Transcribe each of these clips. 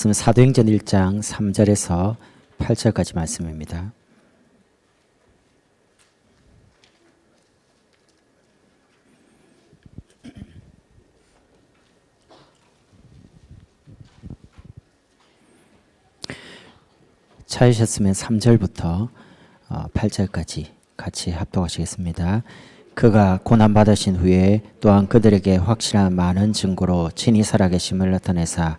사도행전 1장 3절에서 8절까지 말씀입니다. 찾으셨으면 3절부터 8절까지 같이 합독하시겠습니다. 그가 고난받으신 후에 또한 그들에게 확실한 많은 증거로 친히 살아계심을 나타내사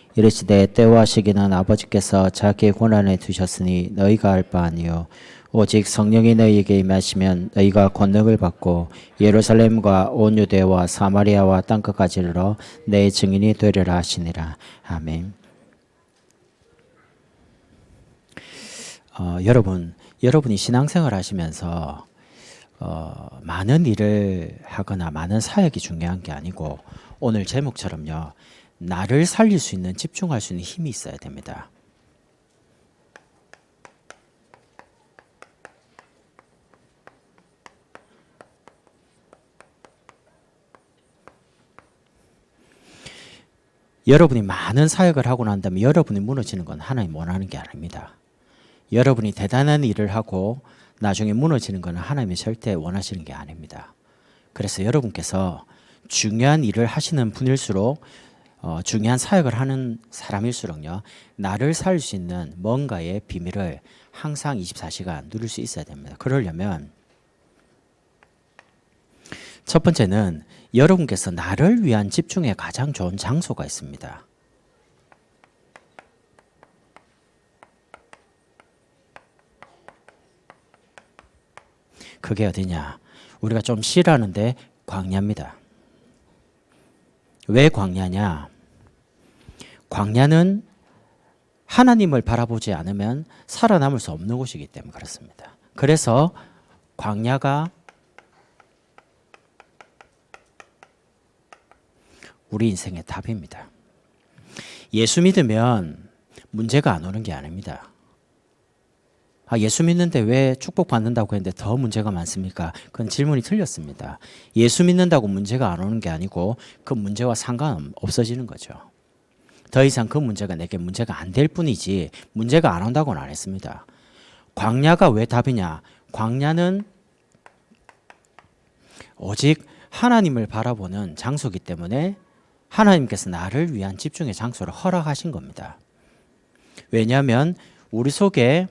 이르시되 때와 시기는 아버지께서 자기의 권한에 두셨으니 너희가 알 바 아니요 오직 성령이 너희에게 임하시면 너희가 권능을 받고 예루살렘과 온 유대와 사마리아와 땅끝까지 이르러 내 증인이 되리라 하시니라 아멘. 어, 여러분 여러분이 신앙생활 하시면서 어, 많은 일을 하거나 많은 사역이 중요한 게 아니고 오늘 제목처럼요. 나를 살릴 수 있는 집중할 수 있는 힘이 있어야 됩니다. 여러분이 많은 사역을 하고 난 다음에 여러분이 무너지는 건 하나님 원하는 게 아닙니다. 여러분이 대단한 일을 하고 나중에 무너지는 것은 하나님이 절대 원하시는 게 아닙니다. 그래서 여러분께서 중요한 일을 하시는 분일수록 어, 중요한 사역을 하는 사람일수록요 나를 살 수 있는 뭔가의 비밀을 항상 24시간 누릴 수 있어야 됩니다. 그러려면 첫 번째는 여러분께서 나를 위한 집중에 가장 좋은 장소가 있습니다. 그게 어디냐? 우리가 좀 싫어하는데 광야입니다. 왜 광야냐? 광야는 하나님을 바라보지 않으면 살아남을 수 없는 곳이기 때문에 그렇습니다. 그래서 광야가 우리 인생의 답입니다. 예수 믿으면 문제가 안 오는 게 아닙니다. 아, 예수 믿는데 왜 축복받는다고 했는데 더 문제가 많습니까? 그건 질문이 틀렸습니다. 예수 믿는다고 문제가 안 오는 게 아니고 그 문제와 상관 없어지는 거죠. 더 이상 그 문제가 내게 문제가 안 될 뿐이지 문제가 안 온다고는 안 했습니다. 광야가 왜 답이냐? 광야는 오직 하나님을 바라보는 장소기 때문에 하나님께서 나를 위한 집중의 장소를 허락하신 겁니다. 왜냐하면 우리 속에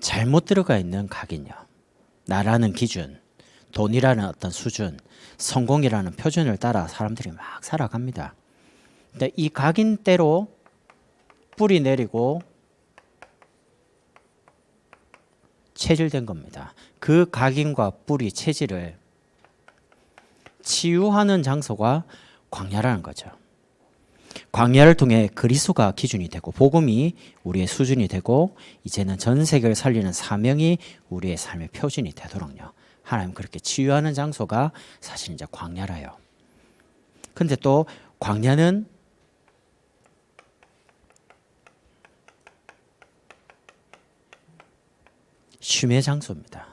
잘못 들어가 있는 각인요. 나라는 기준, 돈이라는 어떤 수준, 성공이라는 표준을 따라 사람들이 막 살아갑니다. 근데 이 각인대로 뿌리 내리고 체질된 겁니다. 그 각인과 뿌리 체질을 치유하는 장소가 광야라는 거죠. 광야를 통해 그리스도가 기준이 되고 복음이 우리의 수준이 되고 이제는 전 세계를 살리는 사명이 우리의 삶의 표준이 되도록요. 하나님 그렇게 치유하는 장소가 사실 이제 광야라요. 근데 또 광야는 쉼의 장소입니다.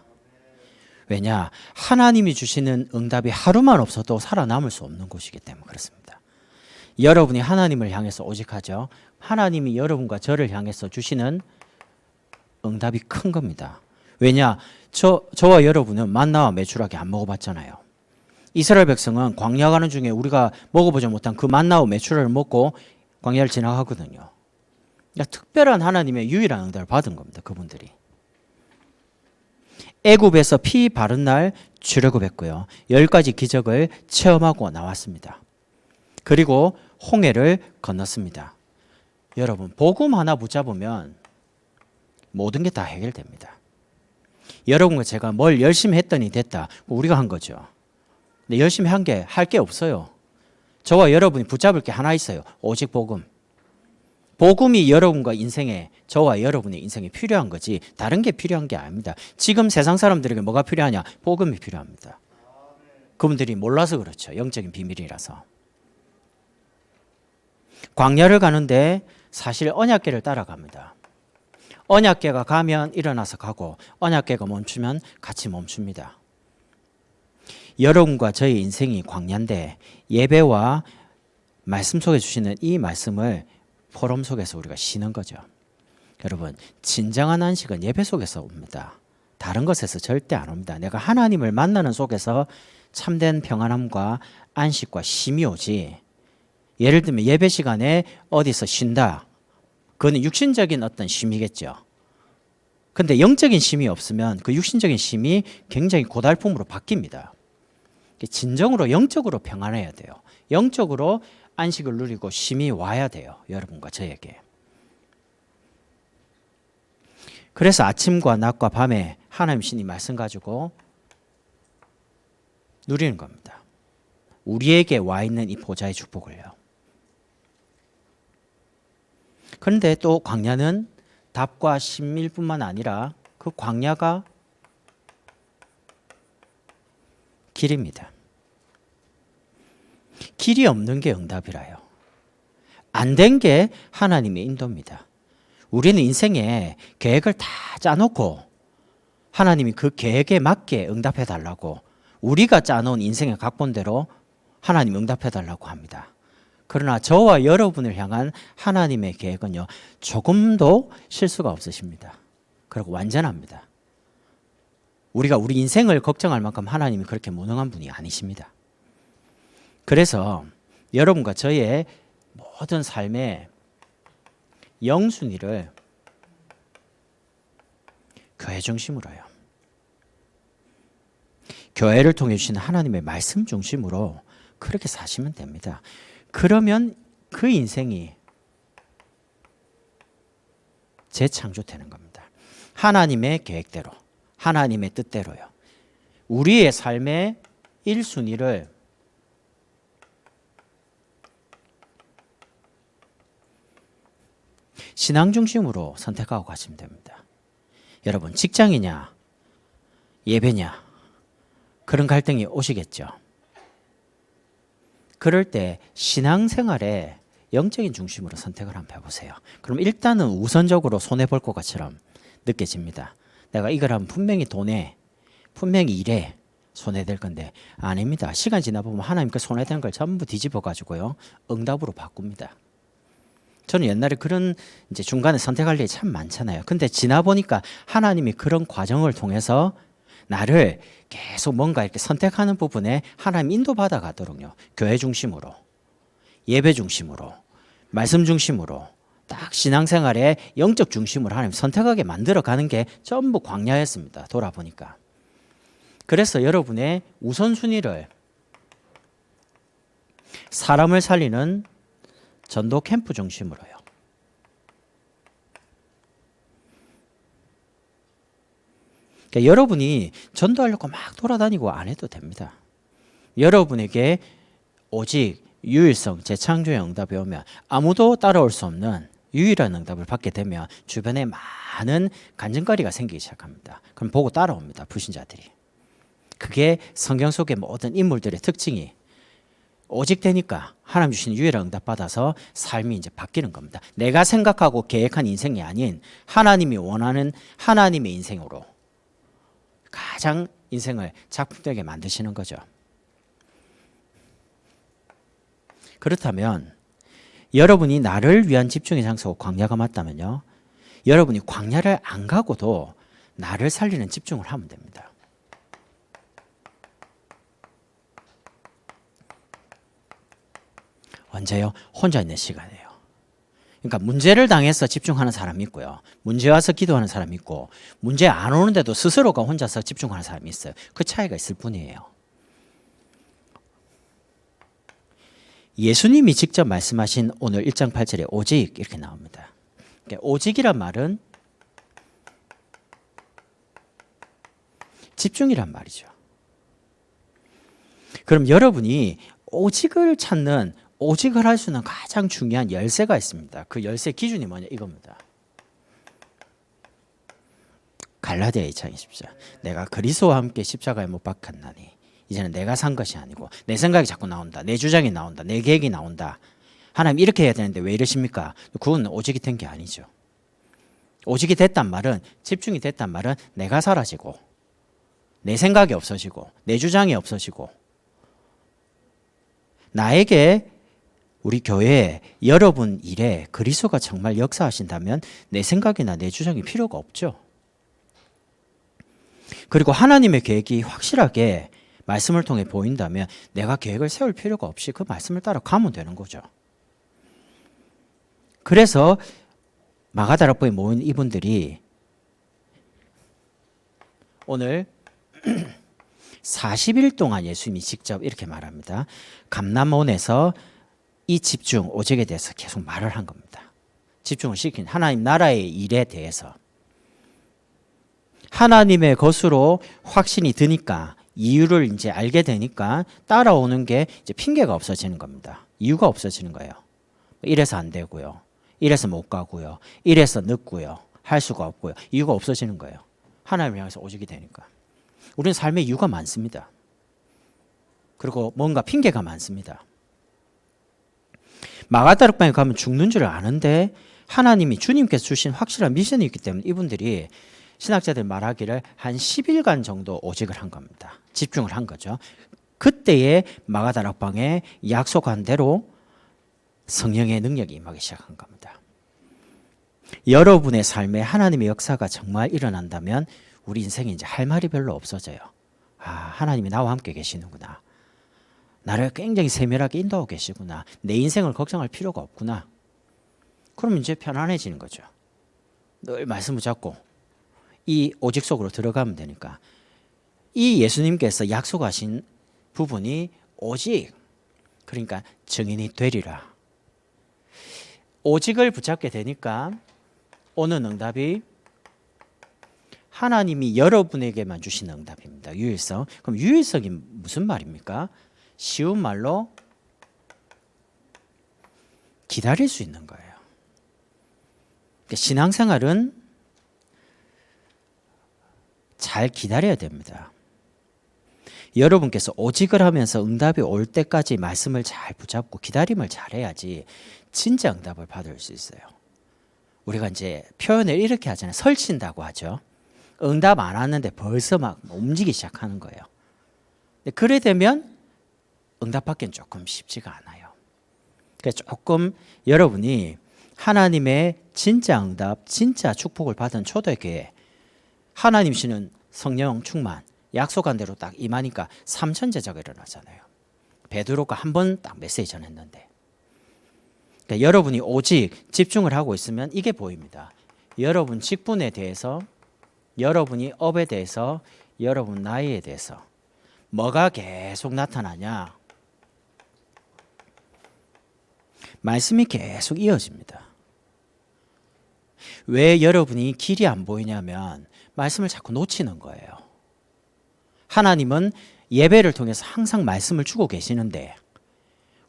왜냐? 하나님이 주시는 응답이 하루만 없어도 살아남을 수 없는 곳이기 때문에 그렇습니다. 여러분이 하나님을 향해서 오직하죠. 하나님이 여러분과 저를 향해서 주시는 응답이 큰 겁니다. 왜냐? 저, 저와 여러분은 만나와 메추라기 안 먹어봤잖아요. 이스라엘 백성은 광야 가는 중에 우리가 먹어보지 못한 그 만나와 메추라를 먹고 광야를 지나가거든요. 그러니까 특별한 하나님의 유일한 응답을 받은 겁니다. 그분들이. 애굽에서 피 바른 날 출애굽했고요. 열 가지 기적을 체험하고 나왔습니다. 그리고 홍해를 건넜습니다. 여러분 복음 하나 붙잡으면 모든 게 다 해결됩니다. 여러분과 제가 뭘 열심히 했더니 됐다. 우리가 한 거죠. 근데 열심히 한 게 할 게 없어요. 저와 여러분이 붙잡을 게 하나 있어요. 오직 복음. 복음이 여러분과 인생에 저와 여러분의 인생에 필요한 거지 다른 게 필요한 게 아닙니다. 지금 세상 사람들에게 뭐가 필요하냐? 복음이 필요합니다. 그분들이 몰라서 그렇죠. 영적인 비밀이라서. 광야를 가는데 사실 언약계를 따라갑니다. 언약계가 가면 일어나서 가고 언약계가 멈추면 같이 멈춥니다. 여러분과 저의 인생이 광야인데 예배와 말씀 속에 주시는 이 말씀을 포럼 속에서 우리가 쉬는 거죠. 여러분, 진정한 안식은 예배 속에서 옵니다. 다른 것에서 절대 안 옵니다. 내가 하나님을 만나는 속에서 참된 평안함과 안식과 쉼이 오지. 예를 들면 예배 시간에 어디서 쉰다. 그거는 육신적인 어떤 쉼이겠죠. 근데 영적인 쉼이 없으면 그 육신적인 쉼이 굉장히 고달픔으로 바뀝니다. 진정으로 영적으로 평안해야 돼요. 영적으로 안식을 누리고 쉼이 와야 돼요. 여러분과 저에게. 그래서 아침과 낮과 밤에 하나님 신이 말씀 가지고 누리는 겁니다. 우리에게 와 있는 이 보좌의 축복을요. 그런데 또 광야는 답과 신밀뿐만 아니라 그 광야가 길입니다. 길이 없는 게 응답이라요. 안 된 게 하나님의 인도입니다. 우리는 인생에 계획을 다 짜놓고 하나님이 그 계획에 맞게 응답해 달라고 우리가 짜놓은 인생의 각본대로 하나님 응답해 달라고 합니다. 그러나 저와 여러분을 향한 하나님의 계획은요, 조금도 실수가 없으십니다. 그리고 완전합니다. 우리가 우리 인생을 걱정할 만큼 하나님이 그렇게 무능한 분이 아니십니다. 그래서 여러분과 저의 모든 삶의 영순위를 교회 중심으로요. 교회를 통해 주신 하나님의 말씀 중심으로 그렇게 사시면 됩니다. 그러면 그 인생이 재창조되는 겁니다. 하나님의 계획대로, 하나님의 뜻대로요. 우리의 삶의 1순위를 신앙 중심으로 선택하고 가시면 됩니다. 여러분, 직장이냐, 예배냐, 그런 갈등이 오시겠죠. 그럴 때 신앙생활에 영적인 중심으로 선택을 한번 해보세요. 그럼 일단은 우선적으로 손해볼 것 것처럼 느껴집니다. 내가 이걸 하면 분명히 돈에, 분명히 일에 손해될 건데 아닙니다. 시간 지나 보면 하나님 그 손해된 걸 전부 뒤집어 가지고요 응답으로 바꿉니다. 저는 옛날에 그런 이제 중간에 선택할 일이 참 많잖아요. 근데 지나 보니까 하나님이 그런 과정을 통해서 나를 계속 뭔가 이렇게 선택하는 부분에 하나님 인도받아 가도록요. 교회 중심으로, 예배 중심으로, 말씀 중심으로, 딱 신앙생활의 영적 중심으로 하나님 선택하게 만들어 가는 게 전부 광야였습니다. 돌아보니까. 그래서 여러분의 우선순위를 사람을 살리는 전도 캠프 중심으로요. 그러니까 여러분이 전도하려고 막 돌아다니고 안 해도 됩니다. 여러분에게 오직 유일성, 재창조의 응답이 오면 아무도 따라올 수 없는 유일한 응답을 받게 되면 주변에 많은 간증거리가 생기기 시작합니다. 그럼 보고 따라옵니다. 불신자들이. 그게 성경 속의 모든 인물들의 특징이 오직 되니까 하나님 주신 유일한 응답 받아서 삶이 이제 바뀌는 겁니다. 내가 생각하고 계획한 인생이 아닌 하나님이 원하는 하나님의 인생으로 가장 인생을 작품되게 만드시는 거죠. 그렇다면 여러분이 나를 위한 집중의 장소가 광야가 맞다면요. 여러분이 광야를 안 가고도 나를 살리는 집중을 하면 됩니다. 언제요? 혼자 있는 시간이에요. 그러니까 문제를 당해서 집중하는 사람이 있고요. 문제 와서 기도하는 사람이 있고 문제 안 오는데도 스스로가 혼자서 집중하는 사람이 있어요. 그 차이가 있을 뿐이에요. 예수님이 직접 말씀하신 오늘 1장 8절에 오직 이렇게 나옵니다. 그러니까 오직이란 말은 집중이란 말이죠. 그럼 여러분이 오직을 찾는 오직을 할 수는 가장 중요한 열쇠가 있습니다. 그 열쇠 기준이 뭐냐 이겁니다. 갈라디아 2장 20절. 내가 그리스도와 함께 십자가에 못 박혔나니 이제는 내가 산 것이 아니고 내 생각이 자꾸 나온다. 내 주장이 나온다. 내 계획이 나온다. 하나님 이렇게 해야 되는데 왜 이러십니까? 그건 오직이 된 게 아니죠. 오직이 됐단 말은 집중이 됐단 말은 내가 사라지고 내 생각이 없어지고 내 주장이 없어지고 나에게 우리 교회 여러분 일에 그리스도가 정말 역사하신다면 내 생각이나 내 주장이 필요가 없죠. 그리고 하나님의 계획이 확실하게 말씀을 통해 보인다면 내가 계획을 세울 필요가 없이 그 말씀을 따라 가면 되는 거죠. 그래서 마가다락방에 모인 이분들이 오늘 40일 동안 예수님이 직접 이렇게 말합니다. 감남원에서 이 집중 오직에 대해서 계속 말을 한 겁니다. 집중을 시킨 하나님 나라의 일에 대해서 하나님의 것으로 확신이 드니까 이유를 이제 알게 되니까 따라오는 게 이제 핑계가 없어지는 겁니다. 이유가 없어지는 거예요. 이래서 안 되고요. 이래서 못 가고요. 이래서 늦고요. 할 수가 없고요. 이유가 없어지는 거예요. 하나님을 향해서 오직이 되니까. 우리는 삶에 이유가 많습니다. 그리고 뭔가 핑계가 많습니다. 마가다락방에 가면 죽는 줄 아는데 하나님이 주님께서 주신 확실한 미션이 있기 때문에 이분들이 신학자들 말하기를 한 10일간 정도 오직을 한 겁니다. 집중을 한 거죠. 그때에 마가다락방에 약속한 대로 성령의 능력이 임하기 시작한 겁니다. 여러분의 삶에 하나님의 역사가 정말 일어난다면 우리 인생에 이제 할 말이 별로 없어져요. 아, 하나님이 나와 함께 계시는구나. 나를 굉장히 세밀하게 인도하고 계시구나. 내 인생을 걱정할 필요가 없구나. 그러면 이제 편안해지는 거죠. 늘 말씀을 잡고 이 오직 속으로 들어가면 되니까 이 예수님께서 약속하신 부분이 오직 그러니까 증인이 되리라. 오직을 붙잡게 되니까 오는 응답이 하나님이 여러분에게만 주신 응답입니다. 유일성. 그럼 유일성이 무슨 말입니까? 쉬운 말로 기다릴 수 있는 거예요. 그러니까 신앙생활은 잘 기다려야 됩니다. 여러분께서 오직을 하면서 응답이 올 때까지 말씀을 잘 붙잡고 기다림을 잘 해야지 진짜 응답을 받을 수 있어요. 우리가 이제 표현을 이렇게 하잖아요. 설친다고 하죠. 응답 안 왔는데 벌써 막 움직이기 시작하는 거예요. 그래 되면 응답받기는 조금 쉽지가 않아요. 그러니까 조금 여러분이 하나님의 진짜 응답, 진짜 축복을 받은 초대교회 하나님 씨는 성령 충만 약속한 대로 딱 임하니까 삼천 제자가 일어나잖아요. 베드로가 한 번 딱 메시지 전했는데 그러니까 여러분이 오직 집중을 하고 있으면 이게 보입니다. 여러분 직분에 대해서 여러분이 업에 대해서 여러분 나이에 대해서 뭐가 계속 나타나냐? 말씀이 계속 이어집니다. 왜 여러분이 길이 안 보이냐면 말씀을 자꾸 놓치는 거예요. 하나님은 예배를 통해서 항상 말씀을 주고 계시는데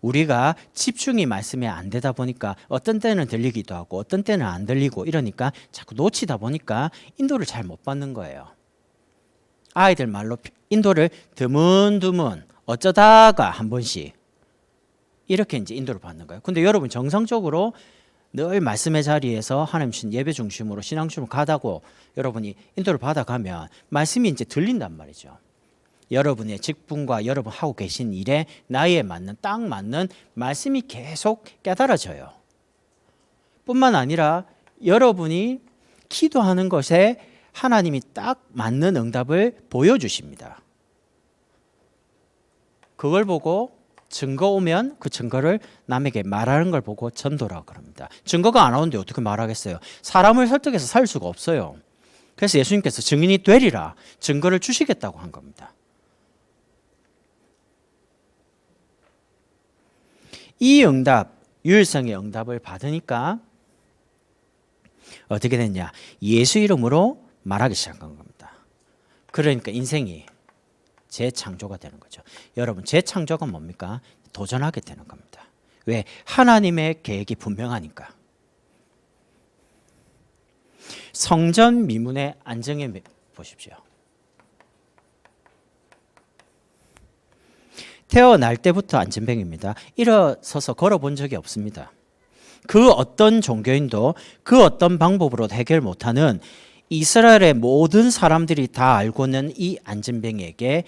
우리가 집중이 말씀에 안 되다 보니까 어떤 때는 들리기도 하고 어떤 때는 안 들리고 이러니까 자꾸 놓치다 보니까 인도를 잘 못 받는 거예요. 아이들 말로 인도를 드문드문 어쩌다가 한 번씩 이렇게 이제 인도를 받는 거예요. 근데 여러분 정상적으로 늘 말씀의 자리에서 하나님 신 예배 중심으로 신앙 중심으로 가다고 여러분이 인도를 받아가면 말씀이 이제 들린단 말이죠. 여러분의 직분과 여러분 하고 계신 일에 나이에 맞는 딱 맞는 말씀이 계속 깨달아져요. 뿐만 아니라 여러분이 기도하는 것에 하나님이 딱 맞는 응답을 보여주십니다. 그걸 보고 증거 오면 그 증거를 남에게 말하는 걸 보고 전도라 그럽니다. 증거가 안 오는데 어떻게 말하겠어요? 사람을 설득해서 살 수가 없어요. 그래서 예수님께서 증인이 되리라 증거를 주시겠다고 한 겁니다. 이 응답, 유일성의 응답을 받으니까 어떻게 됐냐? 예수 이름으로 말하기 시작한 겁니다. 그러니까 인생이 재창조가 되는 거죠. 여러분, 재창조가 뭡니까? 도전하게 되는 겁니다. 왜? 하나님의 계획이 분명하니까. 성전 미문의 안정해 보십시오. 태어날 때부터 안전뱅입니다. 일어서서 걸어본 적이 없습니다. 그 어떤 종교인도 그 어떤 방법으로 해결 못하는 이스라엘의 모든 사람들이 다 알고 있는 이 안전뱅이에게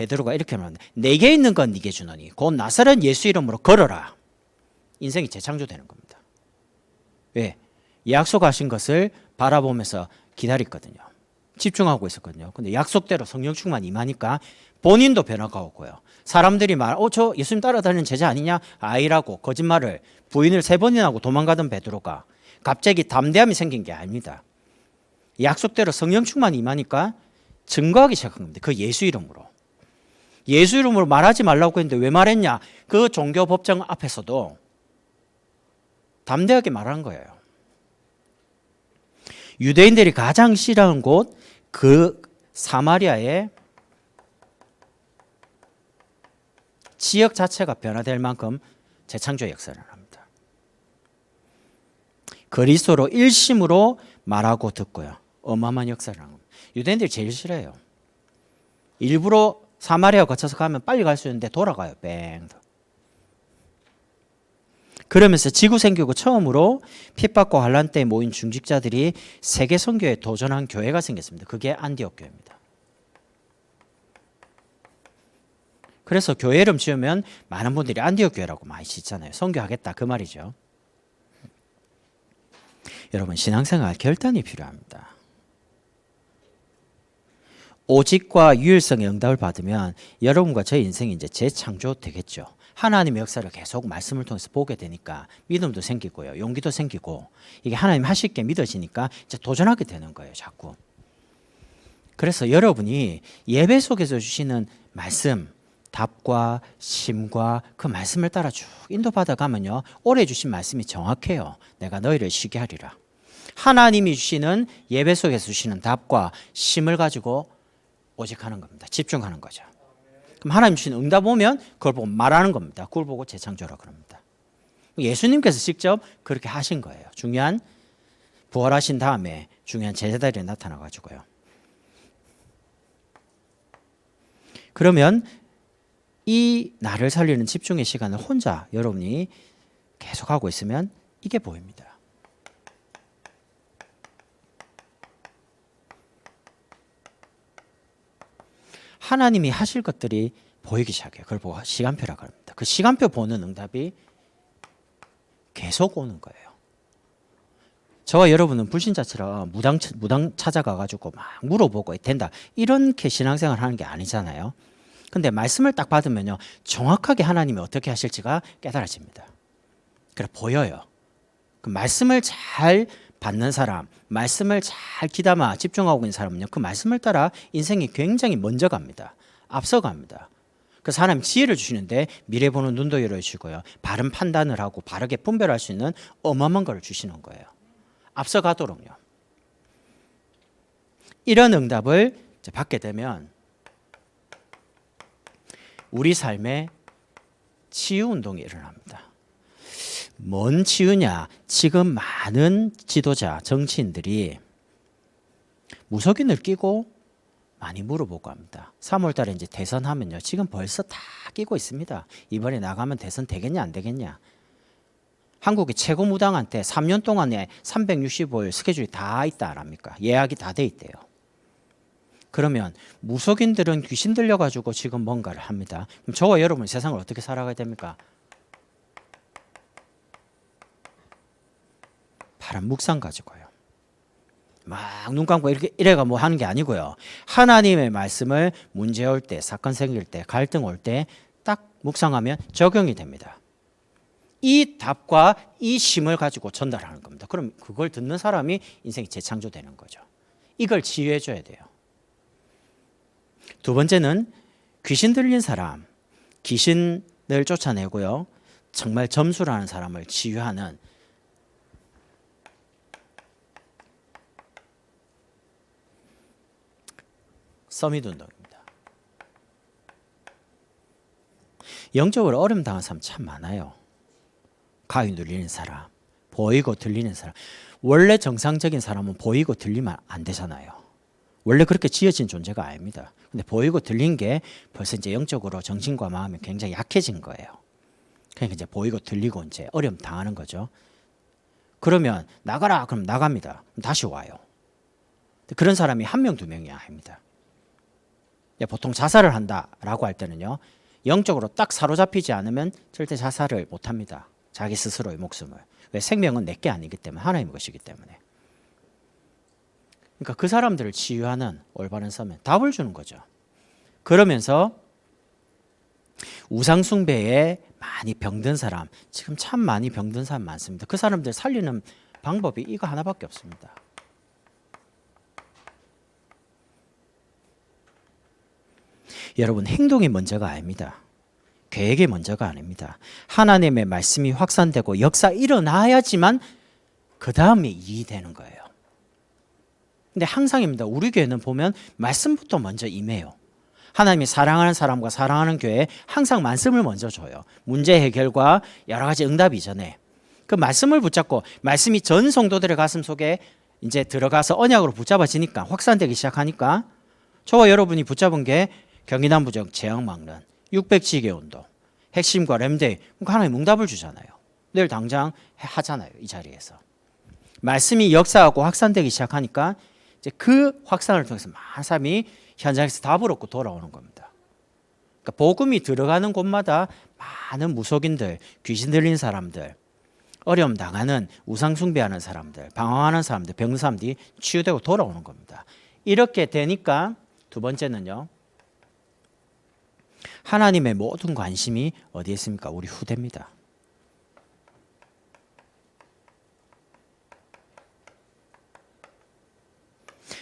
베드로가 이렇게 말합니다. 내게 있는 건 네게 주노니 곧 나사렛 예수 이름으로 걸어라. 인생이 재창조되는 겁니다. 왜? 약속하신 것을 바라보면서 기다렸거든요. 집중하고 있었거든요. 근데 약속대로 성령 충만 임하니까 본인도 변화가 오고요. 사람들이 말, 어, 저 예수님 따라다니는 제자 아니냐? 아이라고 거짓말을 부인을 세 번이나 하고 도망가던 베드로가 갑자기 담대함이 생긴 게 아닙니다. 약속대로 성령 충만 임하니까 증거하기 시작한 겁니다. 그 예수 이름으로. 예수 이름으로 말하지 말라고 했는데 왜 말했냐? 그 종교 법정 앞에서도 담대하게 말한 거예요. 유대인들이 가장 싫어하는 곳 그 사마리아의 지역 자체가 변화될 만큼 재창조 역사를 합니다. 그리스도로 일심으로 말하고 듣고요. 어마어마한 역사를 하는 겁니다. 유대인들이 제일 싫어해요. 일부러 사마리아 거쳐서 가면 빨리 갈 수 있는데 돌아가요. 뺑. 그러면서 지구 생기고 처음으로 핍박과 환란 때 모인 중직자들이 세계 선교에 도전한 교회가 생겼습니다. 그게 안디옥 교회입니다. 그래서 교회 이름 지으면 많은 분들이 안디옥 교회라고 많이 짓잖아요. 선교하겠다 그 말이죠. 여러분 신앙생활 결단이 필요합니다. 오직과 유일성의 응답을 받으면 여러분과 저 인생이 이제 재창조 되겠죠. 하나님의 역사를 계속 말씀을 통해서 보게 되니까 믿음도 생기고요. 용기도 생기고 이게 하나님 하실 게 믿어지니까 이제 도전하게 되는 거예요. 자꾸. 그래서 여러분이 예배 속에서 주시는 말씀, 답과 심과 그 말씀을 따라 쭉 인도받아 가면요. 올해 주신 말씀이 정확해요. 내가 너희를 쉬게 하리라. 하나님이 주시는 예배 속에서 주시는 답과 심을 가지고 오직 하는 겁니다. 집중하는 거죠. 그럼 하나님 주신 응답 오면 그걸 보고 말하는 겁니다. 그걸 보고 재창조라 그럽니다. 예수님께서 직접 그렇게 하신 거예요. 중요한 부활하신 다음에 중요한 제자들이 나타나 가지고요. 그러면 이 나를 살리는 집중의 시간을 혼자 여러분이 계속하고 있으면 이게 보입니다. 하나님이 하실 것들이 보이기 시작해요. 그걸 보고 시간표라고 합니다. 그 시간표 보는 응답이 계속 오는 거예요. 저와 여러분은 불신자처럼 무당 무당 찾아가 가지고 막 물어보고 된다. 이렇게 신앙생활 하는 게 아니잖아요. 근데 말씀을 딱 받으면요. 정확하게 하나님이 어떻게 하실지가 깨달아집니다. 그래 보여요. 그 말씀을 잘 받는 사람, 말씀을 잘 귀담아 집중하고 있는 사람은요. 그 말씀을 따라 인생이 굉장히 먼저 갑니다. 앞서 갑니다. 그 사람 지혜를 주시는데 미래 보는 눈도 열어주시고요. 바른 판단을 하고 바르게 분별할 수 있는 어마어마한 걸 주시는 거예요. 앞서 가도록요. 이런 응답을 받게 되면 우리 삶에 치유 운동이 일어납니다. 뭔 치유냐? 지금 많은 지도자, 정치인들이 무속인을 끼고 많이 물어보고 합니다. 3월 달에 이제 대선 하면요. 지금 벌써 다 끼고 있습니다. 이번에 나가면 대선 되겠냐, 안 되겠냐. 한국의 최고 무당한테 3년 동안에 365일 스케줄이 다 있다 합니까? 예약이 다 돼 있대요. 그러면 무속인들은 귀신 들려가지고 지금 뭔가를 합니다. 그럼 저와 여러분 세상을 어떻게 살아가야 됩니까? 파란 묵상 가지고요. 막 눈 감고 이렇게 이래가 뭐 하는 게 아니고요. 하나님의 말씀을 문제 올 때, 사건 생길 때, 갈등 올 때 딱 묵상하면 적용이 됩니다. 이 답과 이 심을 가지고 전달하는 겁니다. 그럼 그걸 듣는 사람이 인생이 재창조되는 거죠. 이걸 치유해 줘야 돼요. 두 번째는 귀신 들린 사람, 귀신을 쫓아내고요. 정말 점수라는 사람을 치유하는 서밋 운동입니다. 영적으로 어려움 당한 사람 참 많아요. 가위 눌리는 사람, 보이고 들리는 사람. 원래 정상적인 사람은 보이고 들리면 안 되잖아요. 원래 그렇게 지어진 존재가 아닙니다. 근데 보이고 들린 게 벌써 이제 영적으로 정신과 마음이 굉장히 약해진 거예요. 그러니까 이제 보이고 들리고 이제 어려움 당하는 거죠. 그러면 나가라 그럼 나갑니다. 그럼 다시 와요. 그런 사람이 한 명 두 명이 아닙니다. 예, 보통 자살을 한다라고 할 때는요. 영적으로 딱 사로잡히지 않으면 절대 자살을 못 합니다. 자기 스스로의 목숨을. 왜 생명은 내게 아니기 때문에 하나님의 것이기 때문에. 그러니까 그 사람들을 치유하는 올바른 삶에 답을 주는 거죠. 그러면서 우상 숭배에 많이 병든 사람, 지금 참 많이 병든 사람 많습니다. 그 사람들 살리는 방법이 이거 하나밖에 없습니다. 여러분 행동이 먼저가 아닙니다. 계획이 먼저가 아닙니다. 하나님의 말씀이 확산되고 역사 일어나야지만 그 다음에 일이 되는 거예요. 근데 항상입니다. 우리 교회는 보면 말씀부터 먼저 임해요. 하나님이 사랑하는 사람과 사랑하는 교회에 항상 말씀을 먼저 줘요. 문제 해결과 여러 가지 응답 이전에 그 말씀을 붙잡고 말씀이 전 성도들의 가슴 속에 이제 들어가서 언약으로 붙잡아지니까 확산되기 시작하니까 저와 여러분이 붙잡은 게 경기남부적 재앙 막는 600지계 운동 핵심과 램데이 그러니까 하나님 응답을 주잖아요. 내일 당장 하잖아요. 이 자리에서 말씀이 역사하고 확산되기 시작하니까 이제 그 확산을 통해서 많은 사람이 현장에서 답을 얻고 돌아오는 겁니다. 그러니까 복음이 들어가는 곳마다 많은 무속인들, 귀신 들린 사람들, 어려움 당하는 우상 숭배하는 사람들, 방황하는 사람들, 병든 사람들이 치유되고 돌아오는 겁니다. 이렇게 되니까 두 번째는요. 하나님의 모든 관심이 어디에 있습니까? 우리 후대입니다.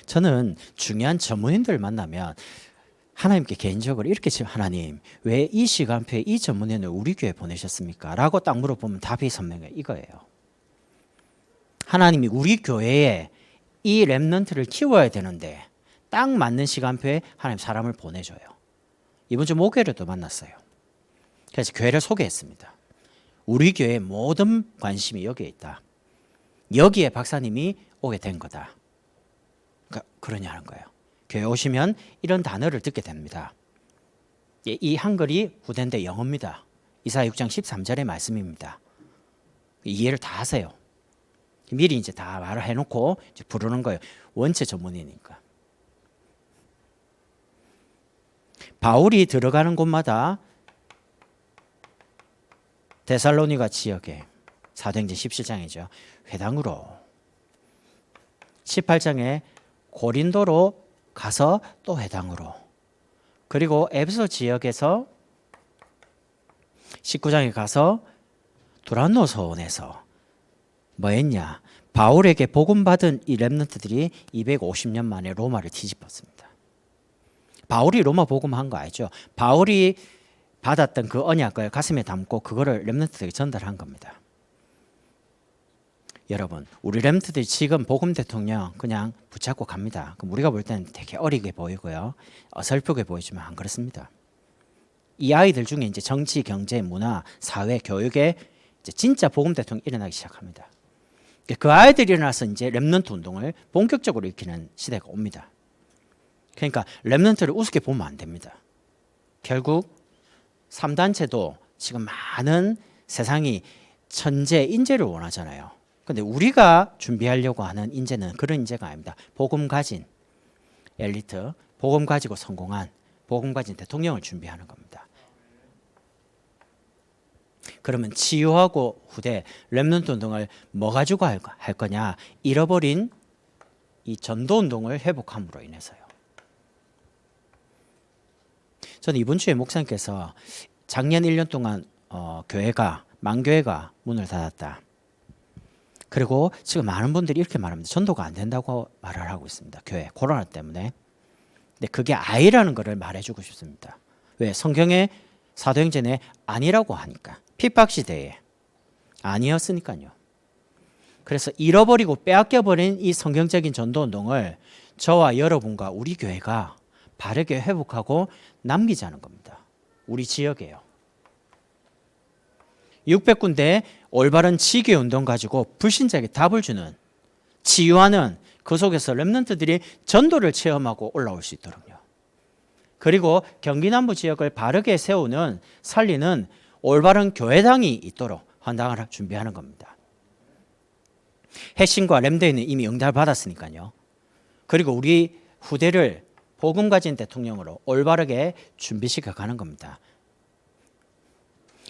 저는 중요한 전문인들 만나면 하나님께 개인적으로 이렇게 지금 하나님 왜 이 시간표에 이 전문인을 우리 교회 보내셨습니까? 라고 딱 물어보면 답이 선명해 이거예요. 하나님이 우리 교회에 이 랩넌트를 키워야 되는데 딱 맞는 시간표에 하나님 사람을 보내줘요. 이번 주 목요일에도 만났어요. 그래서 교회를 소개했습니다. 우리 교회의 모든 관심이 여기에 있다. 여기에 박사님이 오게 된 거다. 그러니까 그러냐는 거예요. 교회 오시면 이런 단어를 듣게 됩니다. 예, 이 한글이 후대인데 영어입니다. 이사 6장 13절의 말씀입니다. 이해를 다 하세요. 미리 이제 다 말을 해놓고 이제 부르는 거예요. 원체 전문이니까. 바울이 들어가는 곳마다 데살로니가 지역에 사도행전 17장이죠. 회당으로 18장에 고린도로 가서 또 회당으로 그리고 에베소 지역에서 19장에 가서 두란노 서원에서 뭐 했냐? 바울에게 복음 받은 이 렘넌트들이 250년 만에 로마를 뒤집었습니다. 바울이 로마 복음한 거 알죠? 바울이 받았던 그 언약을 가슴에 담고 그거를 렘넌트들에게 전달한 겁니다. 여러분, 우리 렘트들이 지금 복음 대통령 그냥 붙잡고 갑니다. 그럼 우리가 볼 때는 되게 어리게 보이고요. 어설프게 보이지만 안 그렇습니다. 이 아이들 중에 이제 정치, 경제, 문화, 사회, 교육에 이제 진짜 복음 대통령이 일어나기 시작합니다. 그 아이들이 일어나서 이제 렘넌트 운동을 본격적으로 일으키는 시대가 옵니다. 그러니까 렘넌트를 우습게 보면 안 됩니다. 결국 3단체도 지금 많은 세상이 천재, 인재를 원하잖아요. 근데 우리가 준비하려고 하는 인재는 그런 인재가 아닙니다. 복음 가진 엘리트, 복음 가지고 성공한 복음 가진 대통령을 준비하는 겁니다. 그러면 치유하고 후대 렘넌트 운동을 뭐 가지고 할, 할 거냐? 잃어버린 이 전도 운동을 회복함으로 인해서요. 저는 이번 주에 목사님께서 작년 1년 동안 어, 교회가 만교회가 문을 닫았다. 그리고 지금 많은 분들이 이렇게 말합니다. 전도가 안 된다고 말을 하고 있습니다. 교회 코로나 때문에. 근데 그게 아니라는 것을 말해주고 싶습니다. 왜 성경에 사도행전에 아니라고 하니까 핍박 시대에 아니었으니까요. 그래서 잃어버리고 빼앗겨 버린 이 성경적인 전도 운동을 저와 여러분과 우리 교회가 바르게 회복하고 남기자는 겁니다. 우리 지역에요. 600군데 올바른 지교 운동 가지고 불신자에게 답을 주는 치유하는 그 속에서 렘넌트들이 전도를 체험하고 올라올 수 있도록요. 그리고 경기 남부 지역을 바르게 세우는 살리는 올바른 교회당이 있도록 헌당을 준비하는 겁니다. 해신과 렘데이는 이미 응답을 받았으니까요. 그리고 우리 후대를 복음 가진 대통령으로 올바르게 준비시켜 가는 겁니다.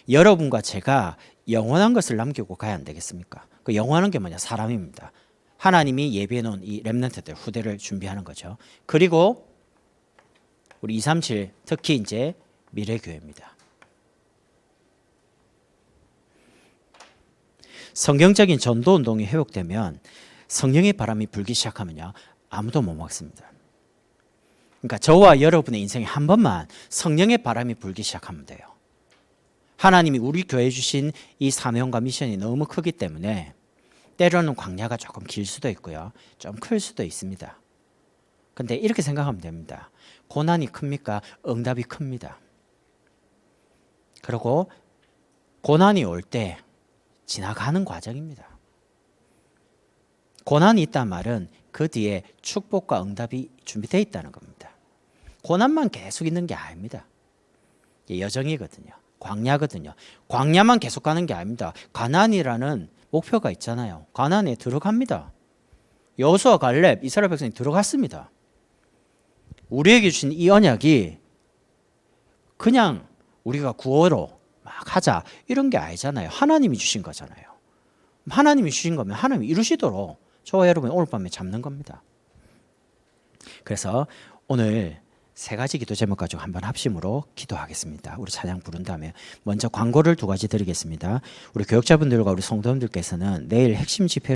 여러분과 제가 영원한 것을 남기고 가야 안 되겠습니까? 그 영원한 게 뭐냐? 사람입니다. 하나님이 예비해 놓은 이 렘넌트들 후대를 준비하는 거죠. 그리고 우리 237 특히 이제 미래 교회입니다. 성경적인 전도 운동이 회복되면 성령의 바람이 불기 시작하면요. 아무도 못 막습니다. 그러니까 저와 여러분의 인생에 한 번만 성령의 바람이 불기 시작하면 돼요. 하나님이 우리 교회에 주신 이 사명과 미션이 너무 크기 때문에 때로는 광야가 조금 길 수도 있고요. 좀 클 수도 있습니다. 근데 이렇게 생각하면 됩니다. 고난이 큽니까? 응답이 큽니다. 그리고 고난이 올 때 지나가는 과정입니다. 고난이 있단 말은 그 뒤에 축복과 응답이 준비되어 있다는 겁니다. 고난만 계속 있는 게 아닙니다. 여정이거든요. 광야거든요. 광야만 계속 가는 게 아닙니다. 가난이라는 목표가 있잖아요. 가난에 들어갑니다. 여호수아 갈렙 이스라엘 백성이 들어갔습니다. 우리에게 주신 이 언약이 그냥 우리가 구호로 막 하자 이런 게 아니잖아요. 하나님이 주신 거잖아요. 하나님이 주신 거면 하나님이 이루시도록 저와 여러분 오늘 밤에 잡는 겁니다. 그래서 오늘 세 가지 기도 제목 가지고 한번 합심으로 기도하겠습니다. 우리 찬양 부른 다음에 먼저 광고를 두 가지 드리겠습니다. 우리 교역자분들과 우리 성도님들께서는 내일 핵심 집회